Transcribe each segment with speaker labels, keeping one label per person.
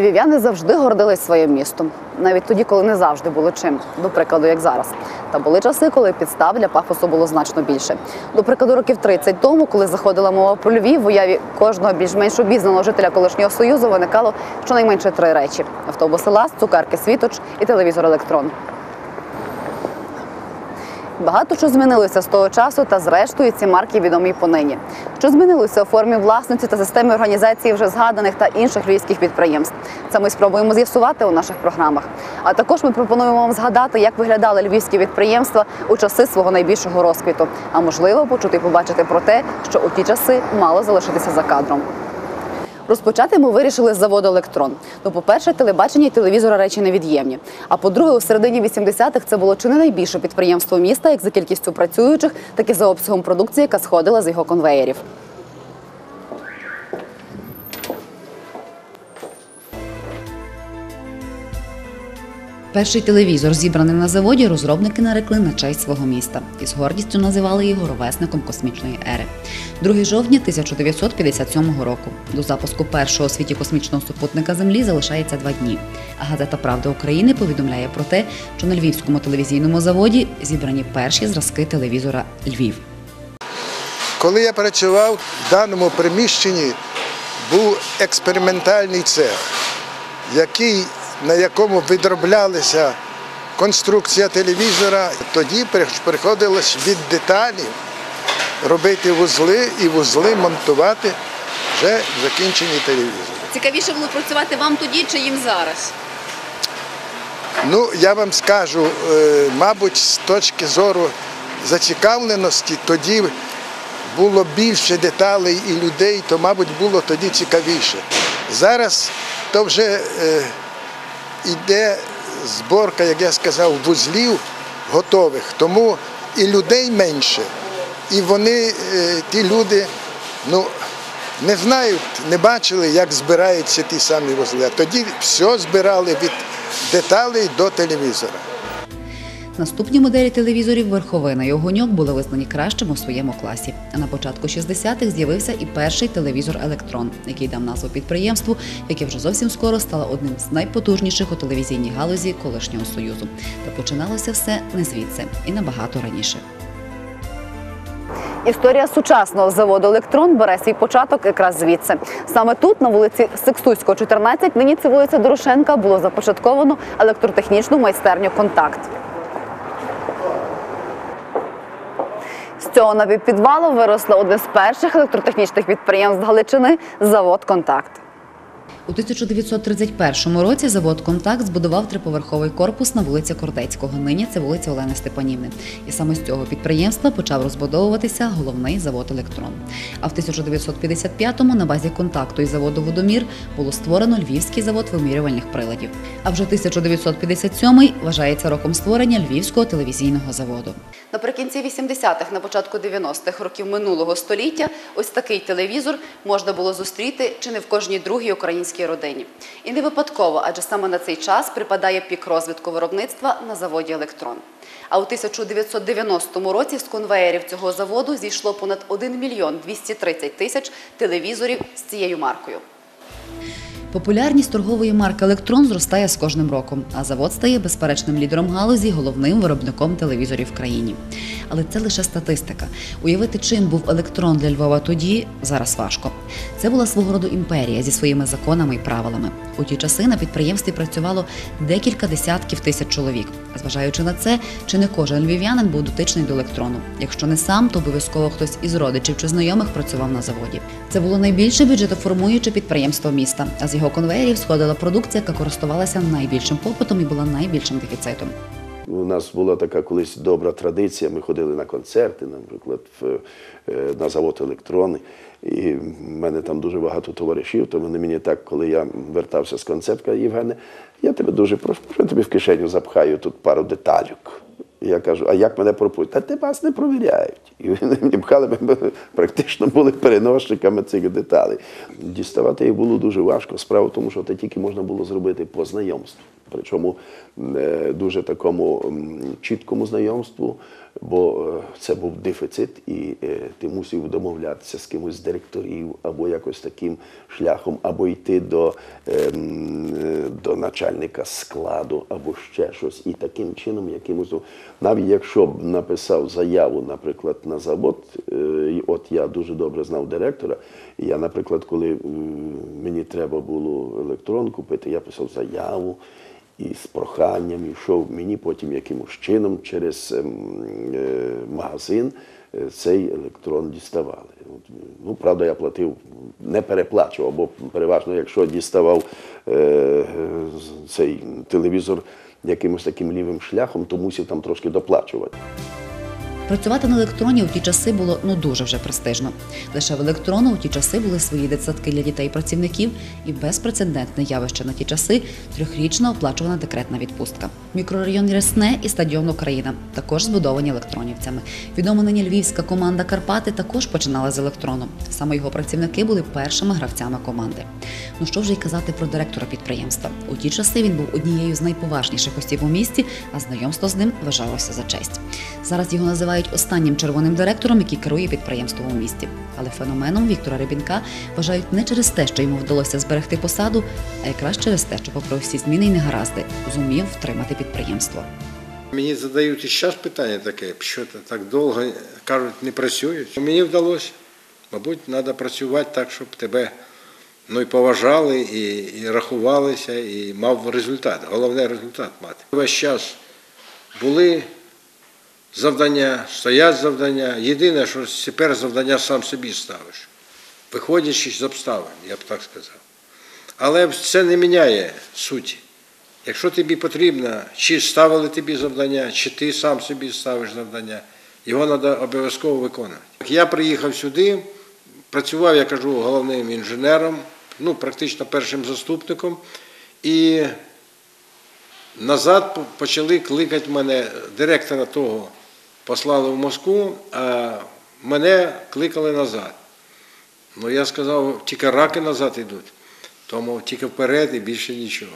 Speaker 1: Львів'яни завжди гордились своїм містом, навіть тоді, коли не завжди було чим. До прикладу, як зараз. Та були часи, коли підстав для пафосу було значно більше. До прикладу, років 30 тому, коли заходила мова про Львів, в уяві кожного більш-менш обізнаного жителя колишнього союзу виникало щонайменше три речі: автобуси лас, цукерки світоч і телевізор електрон. Багато що змінилося з того часу, та зрештою ці марки відомі понині. Що змінилося у формі власності та системи організації вже згаданих та інших львівських підприємств. Це ми спробуємо з'ясувати у наших програмах. А також ми пропонуємо вам згадати, як виглядали львівські підприємства у часи свого найбільшого розквіту. А можливо, почути і побачити про те, що у ті часи мало залишитися за кадром. Розпочати ми вирішили з заводу електрон. Ну, по-перше, телебачення і телевізора речі невід'ємні. А по-друге, у середині 80-х це було чи не найбільше підприємство міста, як за кількістю працюючих, так і за обсягом продукції, яка сходила з його конвеєрів. Перший телевізор, зібраний на заводі, розробники нарекли на честь свого міста і з гордістю називали його ровесником космічної ери. 2 жовтня 1957 року. До запуску першого у світі космічного супутника Землі залишається два дні. А газета Правда України повідомляє про те, що на львівському телевізійному заводі зібрані перші зразки телевізора Львів.
Speaker 2: Коли я працював в даному приміщенні, був експериментальний цех, який, на якому відроблялася конструкція телевізора. Тоді приходилось від деталей робити вузли і вузли монтувати вже закінчені телевізори.
Speaker 1: Цікавіше було працювати вам тоді чи їм зараз?
Speaker 2: Ну, я вам скажу, е, мабуть, з точки зору зацікавленості, тоді було більше деталей і людей, то, мабуть, було тоді цікавіше. Зараз то вже е, йде зборка, як я сказав, вузлів готових, тому і людей менше, і вони, е, ті люди, ну, не знають, не бачили, як збираються ті самі вузли. А тоді все збирали від деталей до телевізора.
Speaker 1: Наступні моделі телевізорів Верховина і Огоньок були визнані кращими у своєму класі. А на початку 60-х з'явився і перший телевізор Електрон, який дав назву підприємству, яке вже зовсім скоро стало одним з найпотужніших у телевізійній галузі колишнього союзу. Та починалося все не звідси і набагато раніше. Історія сучасного заводу Електрон бере свій початок якраз звідси. Саме тут, на вулиці Секстуського, 14, нині це вулиця Дорошенка, було започатковано електротехнічну майстерню Контакт. З цього напівпідвалу виросло одне з перших електротехнічних підприємств Галичини завод Контакт. У 1931 році завод Контакт збудував триповерховий корпус на вулиці Кордецького. Нині це вулиця Олени Степанівни. І саме з цього підприємства почав розбудовуватися головний завод Електрон. А в 1955-му на базі контакту і заводу Водомір було створено Львівський завод вимірювальних приладів. А вже 1957-й вважається роком створення Львівського телевізійного заводу. Наприкінці 80-х, на початку 90-х років минулого століття, ось такий телевізор можна було зустріти чи не в кожній другій українській родині. І не випадково, адже саме на цей час припадає пік розвитку виробництва на заводі Електрон. А у 1990 році з конвеєрів цього заводу зійшло понад 1 мільйон 230 тисяч телевізорів з цією маркою. Популярність торгової марки Електрон зростає з кожним роком, а завод стає безперечним лідером галузі, головним виробником телевізорів в країні. Але це лише статистика. Уявити, чим був електрон для Львова тоді, зараз важко. Це була свого роду імперія зі своїми законами і правилами. У ті часи на підприємстві працювало декілька десятків тисяч чоловік. Зважаючи на це, чи не кожен львів'янин був дотичний до електрону. Якщо не сам, то обов'язково хтось із родичів чи знайомих працював на заводі. Це було найбільше бюджетоформуюче підприємство міста. А з його конвеєрів сходила продукція, яка користувалася найбільшим попитом і була найбільшим дефіцитом.
Speaker 3: У нас була така колись добра традиція. Ми ходили на концерти, наприклад, в, е, на завод електрони. І в мене там дуже багато товаришів, то вони мені так, коли я вертався з концертка, Євгене, я тебе дуже прошу, я тобі в кишеню запхаю тут пару деталюк. Я кажу, а як мене пропустять? Та ти вас не провіряють. І вони мені пхали, ми практично були переносчиками цих деталей. Діставати їх було дуже важко. Справа в тому, що це тільки можна було зробити по знайомству. Причому е, дуже такому чіткому знайомству, бо е, це був дефіцит, і е, ти мусив домовлятися з кимось з директорів або якось таким шляхом, або йти до, до начальника складу, або ще щось. І таким чином, якимось, навіть якщо б написав заяву, наприклад, на завод, от я дуже добре знав директора, я, наприклад, коли мені треба було електрон купити, я писав заяву і з проханням йшов мені потім якимось чином через ем, е, магазин е, цей електрон діставали. Ну, правда, я платив, не переплачував, бо переважно, якщо діставав е, цей телевізор якимось таким лівим шляхом, то мусив там трошки доплачувати.
Speaker 1: Працювати на електроні у ті часи було ну дуже вже престижно. Лише в електрону у ті часи були свої дитсадки для дітей і безпрецедентне явище на ті часи трьохрічна оплачувана декретна відпустка. Мікрорайон Рясне і стадіон Україна також збудовані електронівцями. Відома нині львівська команда Карпати також починала з електрону. Саме його працівники були першими гравцями команди. Ну що вже й казати про директора підприємства. У ті часи він був однією з найповажніших осіб у місті, а знайомство з ним вважалося за честь. Зараз його називають останнім червоним директором, який керує підприємством у місті. Але феноменом Віктора Рибінка вважають не через те, що йому вдалося зберегти посаду, а якраз через те, що, попри всі зміни й негаразди, зумів втримати підприємство.
Speaker 4: Мені задають і зараз питання таке, що так довго кажуть, не працюють. Мені вдалося. Мабуть, треба працювати так, щоб тебе ну, і поважали, і, і рахувалися, і мав результат. Головне результат мати. Весь час були завдання, стоять завдання. Єдине, що тепер завдання сам собі ставиш, виходячи з обставин, я б так сказав. Але це не міняє суті. Якщо тобі потрібно, чи ставили тобі завдання, чи ти сам собі ставиш завдання, його треба обов'язково виконувати. Я приїхав сюди, працював, я кажу, головним інженером, ну, практично першим заступником, і назад почали кликати мене, директора того послали в Москву, а мене кликали назад. Ну, я сказав, тільки раки назад йдуть, тому тільки вперед і більше нічого.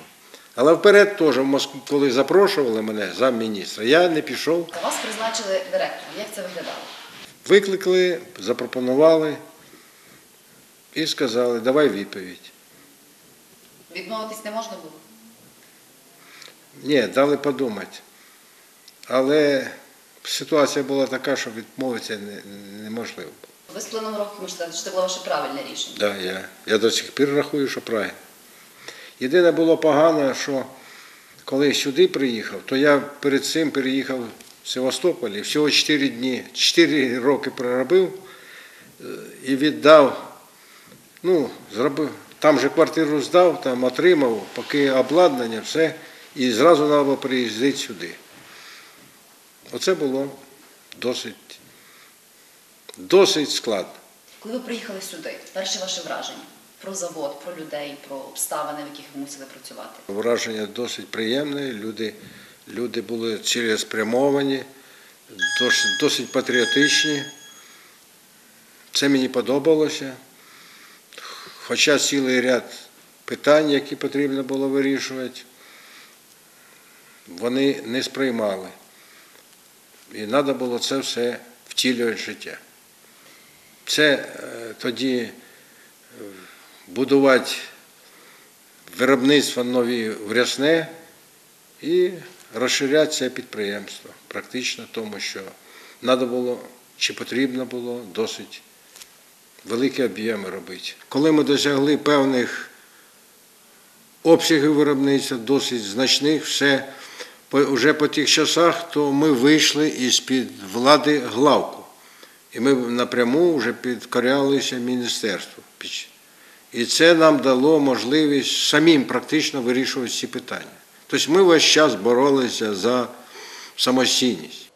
Speaker 4: Але вперед теж, в Москву, коли запрошували мене замміністра, я не пішов.
Speaker 1: Вас призначили директором. Як це виглядало?
Speaker 4: Викликали, запропонували і сказали, давай відповідь.
Speaker 1: Відмовитись не можна було.
Speaker 4: Ні, дали подумати. Але ситуація була така, що відмовитися неможливо.
Speaker 1: Ви з плином років можете сказати, що це було ваше правильне рішення.
Speaker 4: Да, я, я до сих пір рахую, що правильно. Єдине було погано, що коли сюди приїхав, то я перед цим переїхав в Севастополі, всього 4 дні, 4 роки проробив е, і віддав, ну, зробив, там же квартиру здав, там отримав, поки обладнання, все, і зразу треба приїздити сюди. Оце було досить, досить складно.
Speaker 1: Коли ви приїхали сюди, перші ваші враження про завод, про людей, про обставини, в яких ви мусили працювати.
Speaker 4: Враження досить приємне. Люди, люди були цілеспрямовані, досить, досить патріотичні. Це мені подобалося. Хоча цілий ряд питань, які потрібно було вирішувати, вони не сприймали. І треба було це все втілювати в життя. Це е, тоді е, будувати виробництво нові в Рясне і розширяти це підприємство практично, тому що треба було чи потрібно було досить великі об'єми робити. Коли ми досягли певних обсягів виробництва, досить значних, все вже по тих часах, то ми вийшли із-під влади главку. І ми напряму вже підкорялися міністерству. І це нам дало можливість самим практично вирішувати ці питання. Тобто ми весь час боролися за самостійність.